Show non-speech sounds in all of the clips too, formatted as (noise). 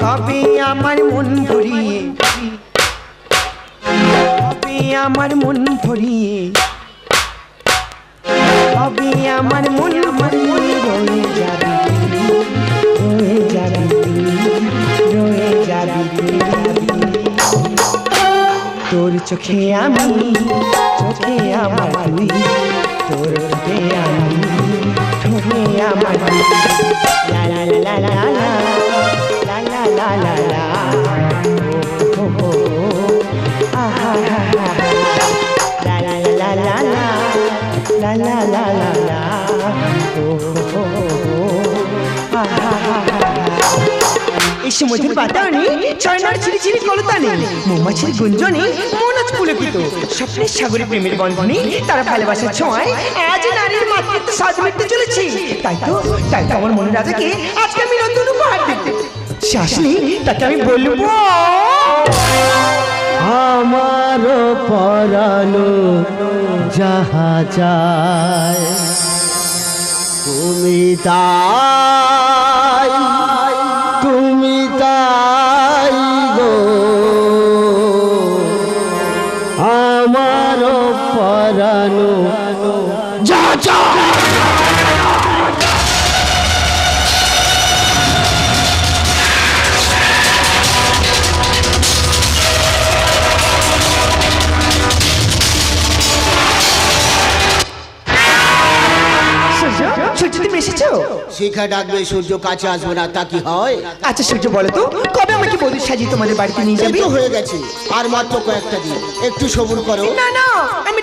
কবে আমার মন ভরিয়ে কবে আমার মন ভরিয়ে কবে আমার মন মন রয়ে যাবি যাবি। তোর চোখে আমি, চোখে আমার তুই তোর ঠোঁটে আমি ঠোঁটে আমার লা লা লা লা লা লা লা লা ও আহা হা হা লা লা লা লা লা লা লা লা লা লা ও আহা হা হা চয়নার ছিরি ছিরি কলতানে, মৌমাছির গুঞ্জনে মন আজ পুলকিত স্বপ্নের সাগরে প্রেমের বন্ধনে তারা ভালোবাসার ছোঁয়ায়, আজ নারীর মাতৃত্ব সাজ মিটতে চলেছে। তাই তো তাই তো আমার মনে রাজাকে আজকে আমি নতুন উপহার দিতে সে আসলে তাকে আমি বলব। আমার পরানো যাহা যায় তুমি তাই তুমি তাই গো। আমার পরানো শিখা ডাকবে সূর্য কাছে আসবে না তা কি হয়? আচ্ছা সূর্য বলে তো কবে আমাকে বধূ সাজিয়ে তোমাদের বাড়িতে নিয়ে যাবে? হয়ে গেছে আর মাত্র কয়েকটা দিন। একটু সবুর করো। না না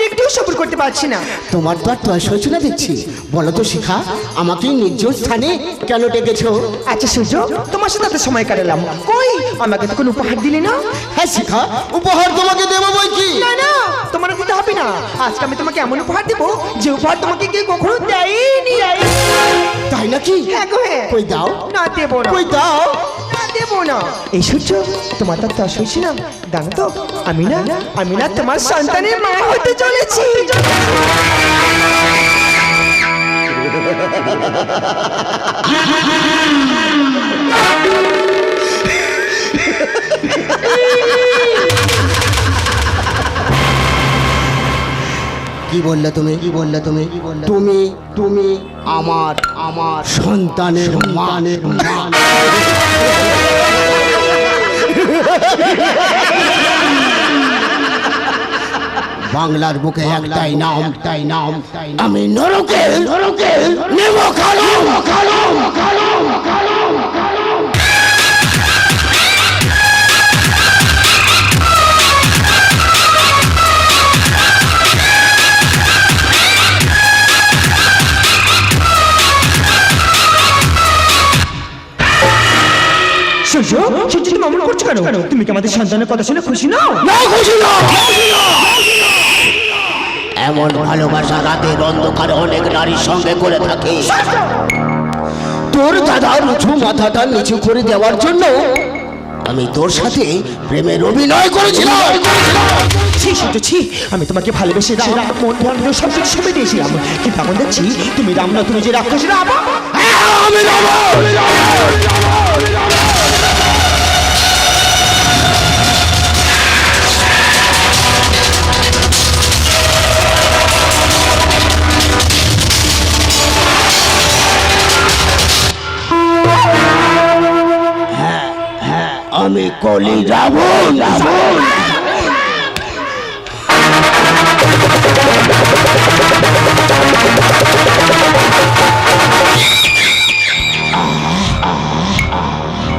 আমি সবর করতে পারছি না। তোমার তো আর তয় সইছে না দেখছি। বলো তো শিখা আমাকে নির্জন স্থানে কেন ডেকেছো? আচ্ছা সূর্য তোমার সাথে এত সময় কাটালাম। কই? আমাকে তো কোনো উপহার দিলে না? হ্যাঁ শিখা উপহার তোমাকে দেবো বই কি? না না তোমার দিতে হবে না। আজকে আমি তোমাকে এমন উপহার দেবো যে উপহার তোমাকে কেউ কখনো দেয়নি। তাই নাকি? হ্যাঁ হ্যাঁ। কই দাও? না দেবো না। কই দাও? দেবো না। এই সূর্য তোমার তো তস হয়েছি না? জানো তো আমি না আমি না তোমার সন্তানের মা হতে চলেছি। কি বললে তুমি? কি বললে তুমি? তুমি তুমি আমার আমার সন্তানের মানের মান বাংলার বুকে একটাই নাম। তাই নাম। আমি নরকে নরকে নেব কালো কালো কালো সুযোগ অমন করছ কেন? তুমি কি আমাদের সন্তানের কথা শুনে খুশি নাও? না খুশি না এমন ভালোবাসা রাতের অন্ধকারে অনেক নারীর সঙ্গে করে থাকে। তোর দাদার উঁচু মাথাটা নিচু করে দেওয়ার জন্য আমি তোর সাথে প্রেমের অভিনয় করেছিলাম। ছি সূর্য ছি আমি তোমাকে ভালোবেসে রাম মন বন্ধ সব কিছু সবে দিয়েছিলাম। কিন্তু এখন দেখছি তুমি রাম না তুমি যে রাক্ষস রাম। হ্যাঁ, আমি রাবণ! আমি কলি রাবণ রাবণ।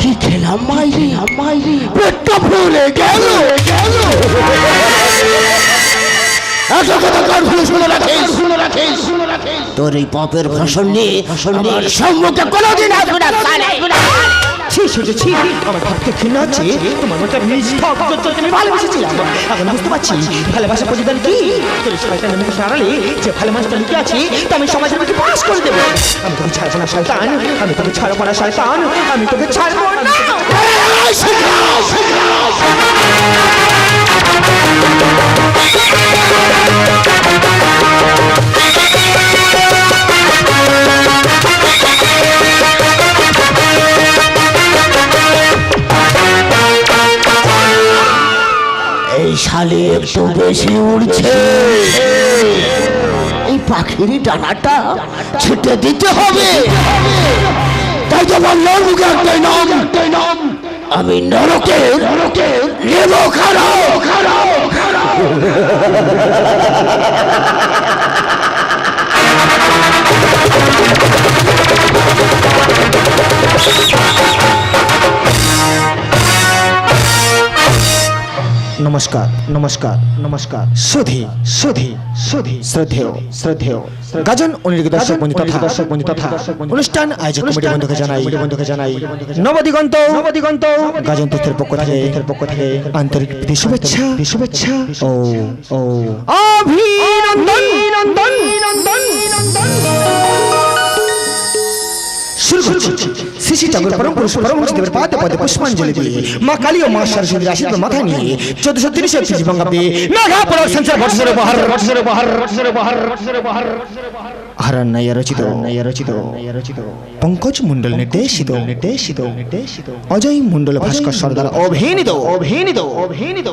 কি খেলাম মাইরি মাইরি? পেটটা ফুলে গেল। গেল তোর এই পাপের ফসল নিয়ে আমার সম্মুখে কোনোদিন আসবে না। সালে ছি সূর্য ছি আমার ভক্ত ঘৃণা হচ্ছে, তোমার মতো অপচর্যা আমি ভালোবেসেছিলাম এখন বুঝতে পারছি, ভালোবাসা প্রতিদান কি? তোর শয়তান আমি সারালে যে ভালো মানুষটা লুকিয়ে আছে, তা আমি সমাজের মধ্যে পাস করে দেবো। আমি তোকে ছাড়বো না, শয়তান। আমি তোকে ছাড়বো না, শয়তান। আমি তোকে ছাড়বো না। শালি একটু বেশি উড়ছে। এই পাখির ডানাটা ছেটে দিতে হবে। তাই তো বললাম মুখে একটাই নাম। একটাই নাম আমি নরকে নরকে নেব খারাপ খারাপ। (laughs) নমস্কার নমস্কার নমস্কার। সুধি সুধি সুধি। শ্রদ্ধেয় শ্রদ্ধেয়। গাজন অনির্গত দর্শক বন্ধু তথা দর্শক বন্ধু তথা। অনুষ্ঠান আয়োজক কমিটি বন্ধুকে জানাই। বন্ধুকে জানাই। নবদিগন্ত নবদিগন্ত। গাজন তথ্যের পক্ষ থেকে তথ্যের পক্ষ থেকে আন্তরিক শুভেচ্ছা। শুভেচ্ছা। ও ও। অভিনন্দন। নন্দন নন্দন শুরু করছি। শ্রী শ্রী ঠাকুর পরম পুরুষ পরম দেবের পাতে পাতে পুষ্পাঞ্জলি দিয়ে মা কালী ও মা সরস্বতীর আশীর্বাদ মাথায় নিয়ে চোদ্দশো তিরিশ একত্রিশ বঙ্গাব্দে মেঘা পলক সঞ্চার বৎসরে বহার বৎসরে বহার বৎসরে বহার বৎসরে বহার হারান্নাইয়া রচিত নাইয়া রচিত রচিত পঙ্কজ মণ্ডল নির্দেশিত নির্দেশিত নির্দেশিত অজয় মণ্ডল ভাস্কর সর্দার অভিনীত অভিনীত অভিনীত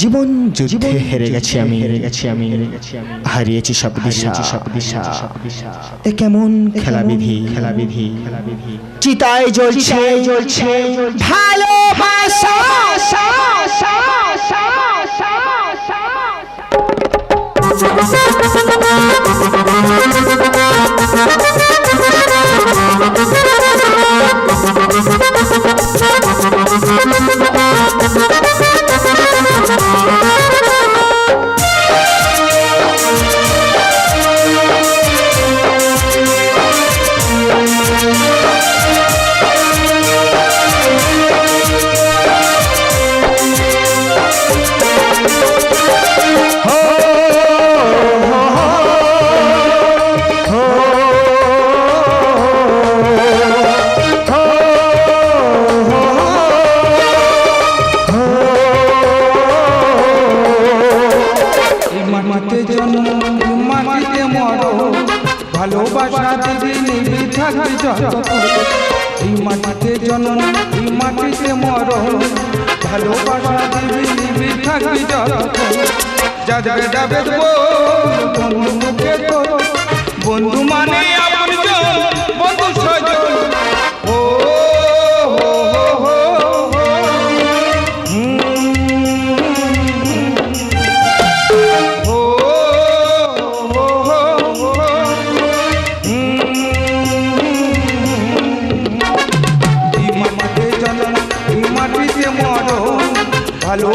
জীবন যুদ্ধে হেরে গেছি আমি হেরে গেছি আমি হেরে গেছি আমি হারিয়েছি সব দিশা সব দিশা এ কেমন খেলাবিধি খেলাবিধি খেলাবিধি চিতায় জ্বলছে। জ্বলছে। ভালোবাসা। এই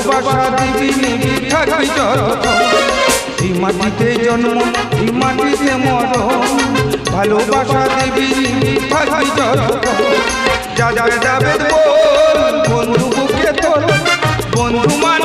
ভালোবাসা মাটিতে জন্ম এই মাটিতে মরণ, ভালোবাসা দিবি, নিবি, থাকবি যাবে বন্ধু বুকে তোর বন্ধু মানে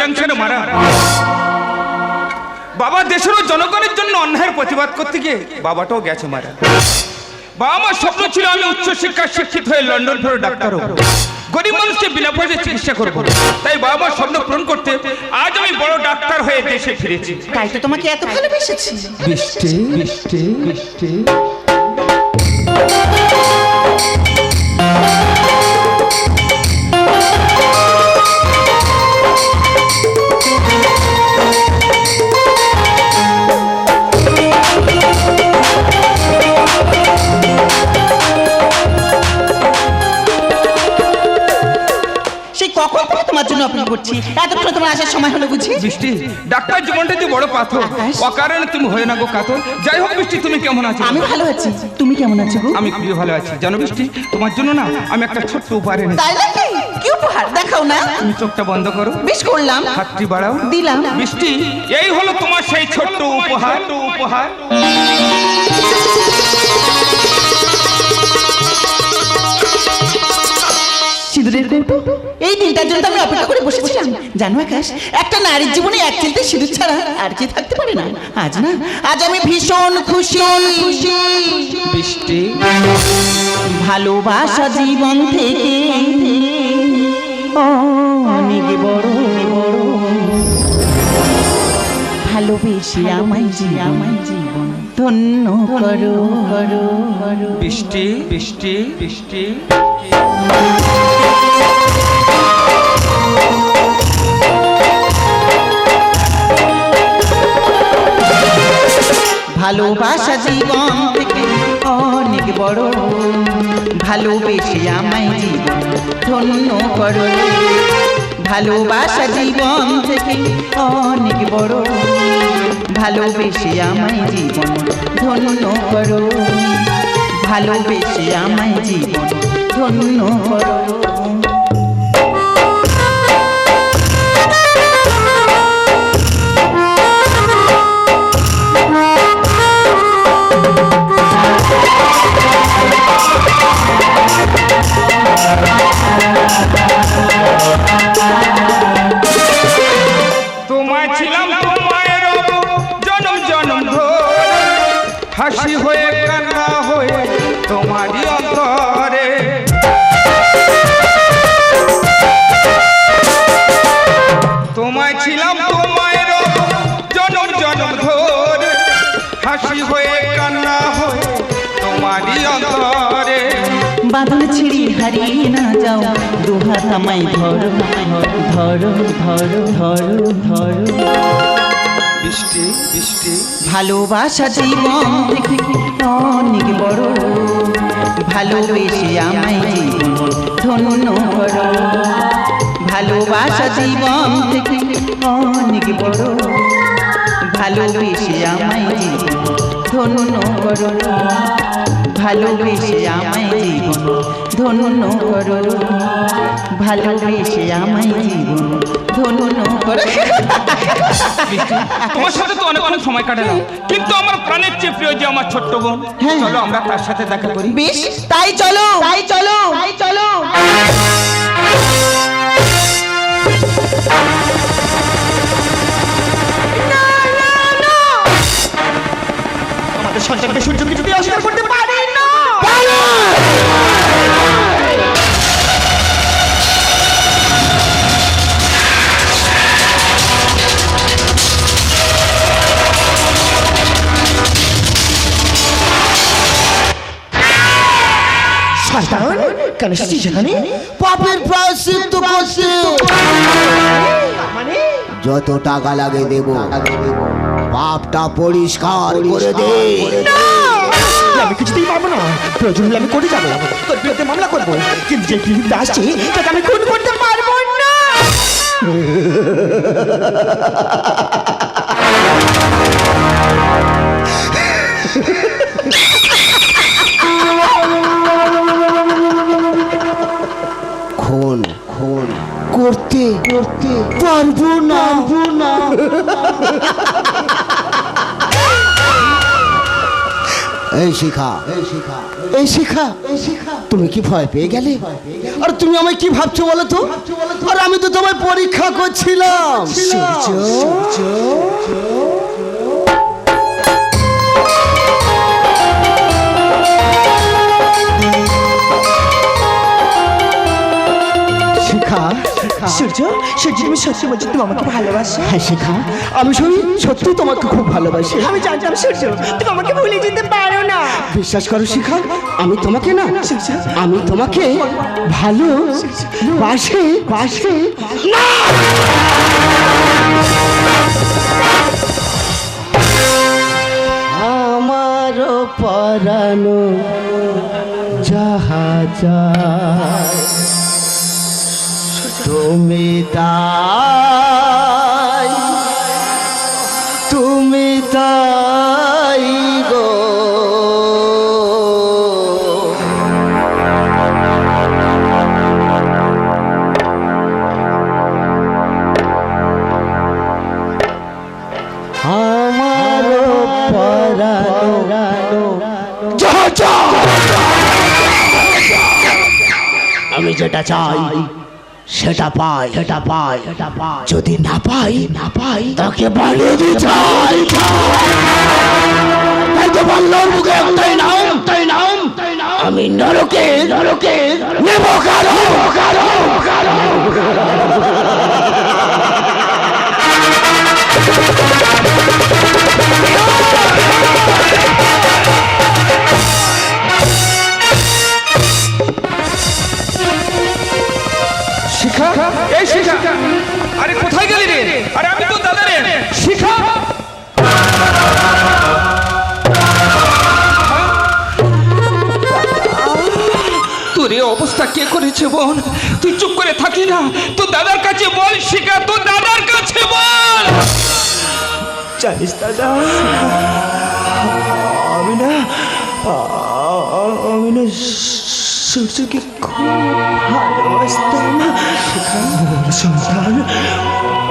ক্যান্সারে মারা? বাবা দেশের জনগণের জন্য অন্যায়ের প্রতিবাদ করতে গিয়ে বাবাটাও গেছে মারা। বাবা আমার স্বপ্ন ছিল আমি উচ্চ শিক্ষা শিক্ষিত হয়ে লন্ডন ফেরো ডাক্তার হব। গরিব মানুষকে বিনা পয়সায় চিকিৎসা করব। তাই বাবা আমার স্বপ্ন পূরণ করতে আজ আমি বড় ডাক্তার হয়ে দেশে ফিরেছি। তাই তো তোমাকে এত ভালোবেসেছি। বৃষ্টি বৃষ্টি বৃষ্টি। জন্য অপেক্ষা করছি। এতক্ষণ তোমার আসার সময় হলো বুঝি? বৃষ্টি ডাক্তার জীবনটা যে বড় পাথর। অকারণে তুমি হয়ে না গো কাতর। যাই হোক বৃষ্টি তুমি কেমন আছো? আমি ভালো আছি। তুমি কেমন আছো গো? আমি খুবই ভালো আছি। জানো বৃষ্টি তোমার জন্য না আমি একটা ছোট্ট উপহার এনেছি। তাই নাকি? কি উপহার? দেখাও না। তুমি চোখটা বন্ধ করো। বেশ করলাম। হাতটি বাড়াও। দিলাম। বৃষ্টি এই হলো তোমার সেই ছোট্ট উপহার। উপহার। সিঁদুরের কৌটো এই দিনটার জন্য আমি অপেক্ষা করে বসেছিলাম। জানো আকাশ একটা নারীর জীবনে এক চিলতে সিঁদুর ছাড়া আর কি থাকতে পারে না। আজ না আজ আমি ভীষণ খুশি। খুশি বৃষ্টি ভালোবাসা জীবন থেকে। অনেক বড় বড়। ভালোবেসে আমায় আমায় জীবন ধন্য করো। করো করো। বৃষ্টি বৃষ্টি বৃষ্টি। ভালোবাসা জীবন থেকে অনেক বড়। ভালোবেসে আমায় জীবন ধন্য করো। ভালোবাসা জীবন থেকে অনেক বড়। ভালোবেসে আমায় জীবন ধন্য করো। ভালোবেসে আমায় জীবন ধন্য করো। তোমায় হাসি হয়ে কান্না হয়ে তোমারই হারিয়ে না যাও। দুহাত আমায় ধরো ধরো ধরো ধরো ধরো। বৃষ্টি বৃষ্টি। ভালোবাসা জীবন অনেক বড়। ভালোবেসে আমায় জীবন ধন্য করো। ভালোবাসা জীবন থেকে অনেক বড়। ভালোবেসে আমায় জীবন ধন্য করো। ভালোবেসে আমায় জীবন ধন্য করো। ভালোবেসে আমায় জীবন ধন্য করো। তোমার সাথে তো অনেক অনেক সময় কাটালাম কিন্তু আমার প্রাণের চেয়ে প্রিয় যে আমার ছোট্ট বোন হ্যাঁ। চলো আমরা তার সাথে দেখা করি। বেশ তাই চলো। তাই চলো। তাই চলো। আমাদের সন্তানকে সূর্য কিছুতেই অস্বীকার করতে পারে না। শয়তান কেন এসেছিস সেখানে পাপের প্রায়শ্চিত্ত করতে। মানে? যত টাকা লাগে দেব। পাপটা পরিষ্কার করে দে। আমি কিছুতেই পারব না। প্রয়োজন হলে আমি করে যাব। তোর বিরুদ্ধে মামলা করব। কিন্তু যে পৃথিবীতে আসছে তাকে আমি খুন করতে পারব না! খুন (laughs) করতে করতে। পারব না। না। এই শিখা এই শিখা এই শিখা এই শিখা। তুমি কি ভয় পেয়ে গেলে? আর তুমি আমায় কি ভাবছ বলো তো? আর আমি তো তোমায় পরীক্ষা করছিলাম। সূর্য। সূর্য সূর্য তুমি সত্যি বলছো তুমি আমাকে ভালোবাসো? হ্যাঁ শিখা। আমি সত্যি তোমাকে খুব ভালোবাসি। আমি জানতাম সূর্য তুমি আমাকে ভুলে যেতে পারো না। বিশ্বাস করো শিখা আমি তোমাকে না আমি তোমাকে ভালো বাসে বাসে। আমার পরানো যাহা যায় তুমি তাই তুমি তাই গো। আমার পরানো আমি যেটা চাই সেটা পাই সেটা পাই সেটা পাই। যদি না পাই না পাই তাকে বলে চাই তাই তো বাংলার মুখে একটাই নাম। একটাই নাম আমি নরকে নরকে নেব কারও কারও কারও শিখা, এই শিখা। আরে কোথায় গেলি রে? আরে আমি তো দাদা রে। শিখা। তোর এই অবস্থা কে করেছে বোন তুই চুপ করে থাকি না। তো দাদার কাছে বল, শিখা। তো দাদার কাছে বল। জানিস দাদা সূর্যকে খুব ভালোবাসতাম ওর সন্তান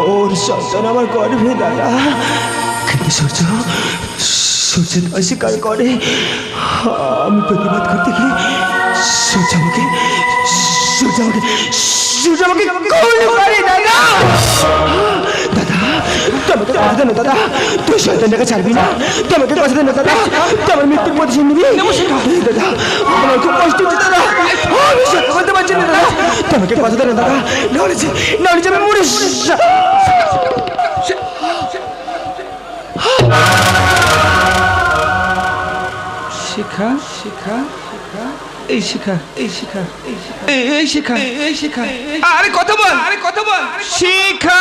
ওর সন্তান আমার গর্ভে দাদা কিন্তু সূর্য সূর্য অস্বীকার করে আমি প্রতিবাদ করতে গিয়ে সূর্য আমাকে সূর্য আমাকে সূর্য আমাকে দাদা দাদা কথা না দাদা। তুই শয়তানটাকে ছাড়বি না। তুই আমাকে কথা না দাদা। তুই মৃত্যুর নিবি। দাদা আমার খুব কষ্ট হচ্ছে দাদা। আমি সহ্য করতে পারছি না দাদা। কথা না দাদা। নাহলে নাহলে আমি মরে শিখা শিখা শিখা। এই শিখা এই শিখা এই শিখা। এই- এই শিখা এই শিখা। আরে কথা বল। আরে কথা বল। শিখা।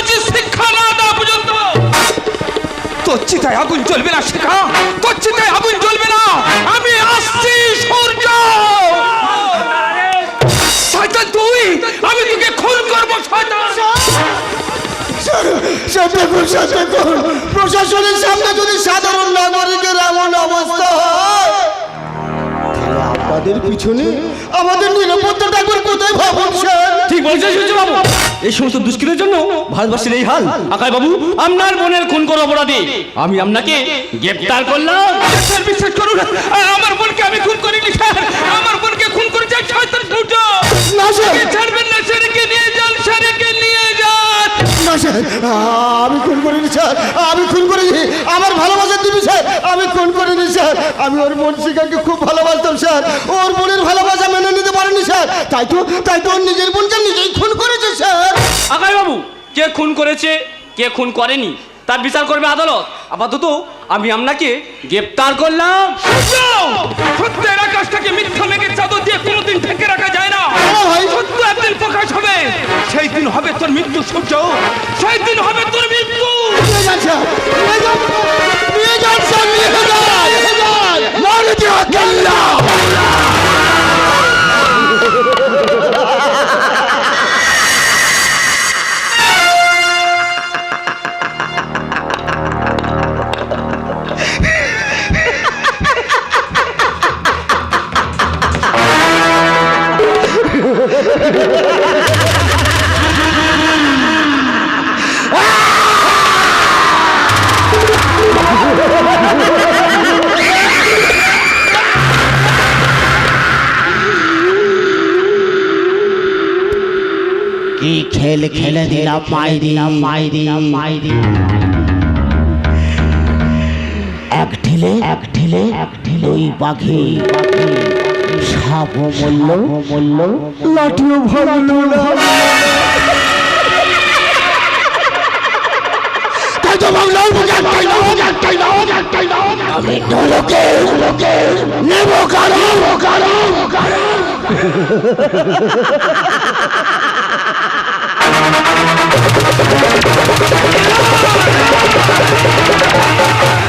উচিত শিক্ষা না পর্যন্ত। তোর আগুন জ্বলবে না, শেখা। তোর চিতায় আগুন জ্বলবে না। আমি আসছি, সূর্য। তুই, আমি তোকে খুন করব প্রশাসনের সামনে যদি সাধারণ নাগরিকের এমন অবস্থা হয় আপনাদের পিছনে আমাদের নিরাপত্তা ঠাকুর কোথায় ভাবুন ঠিক বলছেন সূর্য বাবু। এই সমস্ত দুষ্কৃতের জন্য ভারতবাসীর এই হাল। আকাই বাবু আপনার বোনের খুন করো অপরাধী আমি আপনাকে গ্রেপ্তার করলাম। স্যার বিশ্বাস করুন আমার বোনকে আমি খুন করিনি স্যার। আমার আমি ওর বোন শিকারকে খুব ভালোবাসতাম স্যার। ওর বোনের ভালোবাসা মেনে নিতে পারেনি স্যার। তাই তো তাই তো ওর নিজের বোনকে নিজেই খুন করেছে স্যার। আকাই বাবু কে খুন করেছে কে খুন করেনি তার বিচার করবে আদালত। আপাতত আমি আপনাকে গ্রেপ্তার করলাম। সত্যের আকাশটাকে মিথ্যা মেঘে চাদর দিয়ে কোনোদিন ঢেকে রাখা যায় না। ভাই। সত্য একদিন প্রকাশ হবে। সেই দিন হবে তোর মৃত্যু সূর্য। সেই দিন হবে তোর মৃত্যু। নিয়ে যান স্যার। নিয়ে যান নিয়ে যান স্যার নিয়ে যান নিয়ে যান কি খেল খেলে দিলাম মাই দিলাম মাই দিলাম মাই দিলাম এক ঢিলে এক ঢিলে এক ঢিলে ওই পাখি সাপ মূল্য মূল্য লাঠিও ভালো আমি নেব কারও কারও কারও Get on!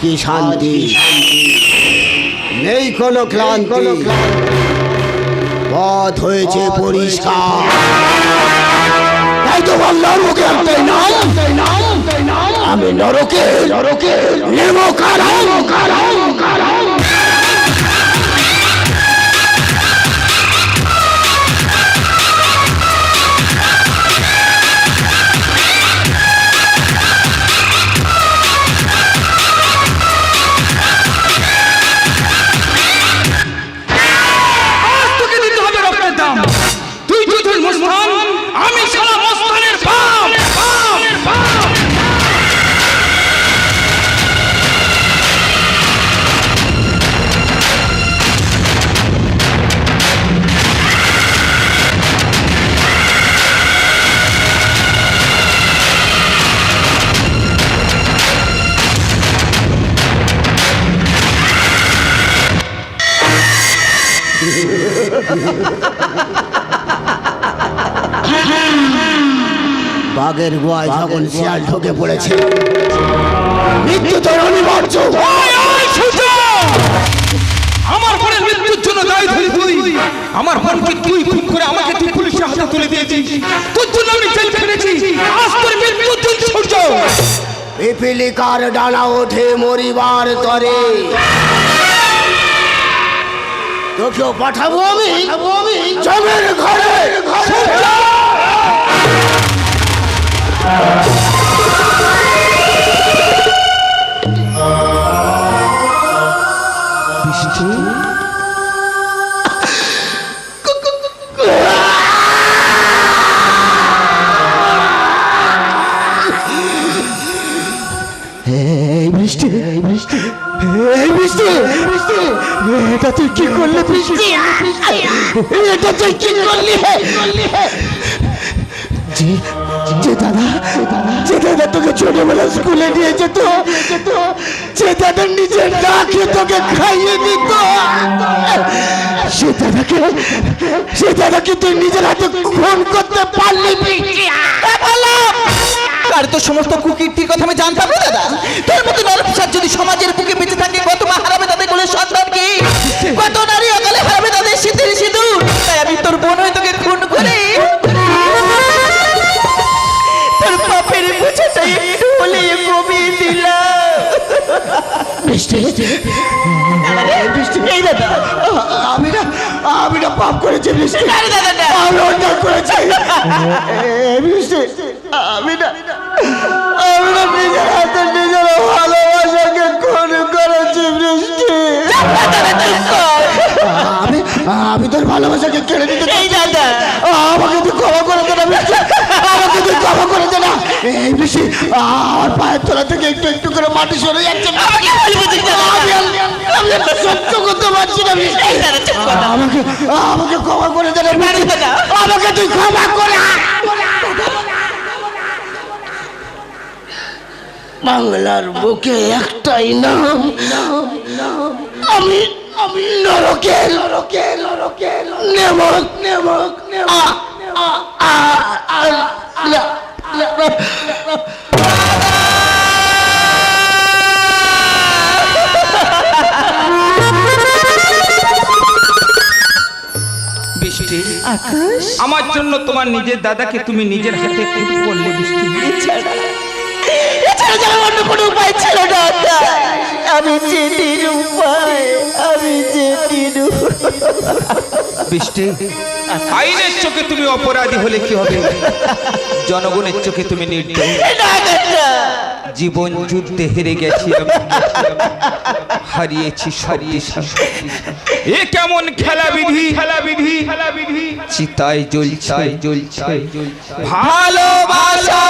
কি শান্তি। নেই কোনো ক্লান্তি। পথ হয়েছে পরিষ্কার। তাই তো বললাম ওকে একটাই নাম আমি নরকে নরকে নেব কারণ। কারণ। বাঘের গোয়ায় যখন শিয়াল ঢুকে পড়েছে। মৃত্যু তোর অনিবার্য ওই, ওই, সূর্য! আমার বোনের মৃত্যুর জন্য দায়ী ধরি তুই। আমার বোনকে তুই খুন করে আমাকে তুই পুলিশের হাতে তুলে দিয়েছিস। তোর জন্য আমি জেল ফিরেছি আজ তোর মৃত্যুর দিন সূর্য! পিপিলিকার ডানা ওঠে মরিবার তরে। তোকেও পাঠাবো আমি। জমের ঘরে। এই বৃষ্টি বৃষ্টি বৃষ্টি বৃষ্টি এটা তুই কি করলে বৃষ্টি? এটা তুই কি করলি? যে যে দাদা, যে তোকে ছোটবেলা স্কুলে নিয়ে যেত, যে দাদা নিজের ডাকে তোকে খাইয়ে দিত। সে দাদাকে সে দাদাকে তুই নিজের হাতে খুন করতে পারলি আর তোর সমস্ত কুকিরটির কথা আমি জানতাম না। বৃষ্টি। বৃষ্টি। এই দাদা। আমি না আমি না পাপ করেছি বৃষ্টি। আমি অন্যায় করেছি। (laughs) বৃষ্টি। আমি না আমি না নিজের হাতে নিজের ভালোবাসাকে খুন করেছি বৃষ্টি। আমি আমি তোর ভালোবাসাকে কেড়ে দিতে এই দাদা। আমাকে তুই ক্ষমা করে দে না বৃষ্টি আমাকে তুই ক্ষমা করে দে না। এই বৃষ্টি আমার পায়ের তলা থেকে একটু একটু করে মাটি সরে যাচ্ছে। আর- আর সহ্য করতে পারছি না। আমাকে আমাকে ক্ষমা করে দে না আমাকে তুই ক্ষমা করে বাংলার বুকে একটাই নাম। আমি আমি নরকে নরকে নরকে নেমক নেমক নেমক আ আ আ বৃষ্টি। আমার জন্য তোমার নিজের দাদাকে তুমি নিজের হাতে করলে বৃষ্টি। অন্য কোনো উপায় ছিল না আমি উপায় আমি বৃষ্টি আইনের চোখে তুমি অপরাধী হলে কি হবে? জনগণের চোখে তুমি নির্দোষ জীবন যুদ্ধে হেরে গেছি হারিয়েছি হারিয়েছি এ কেমন খেলা বিধি? খেলা বিধি খেলা বিধি চিতায় জ্বলছে জ্বলছে। ভালোবাসা।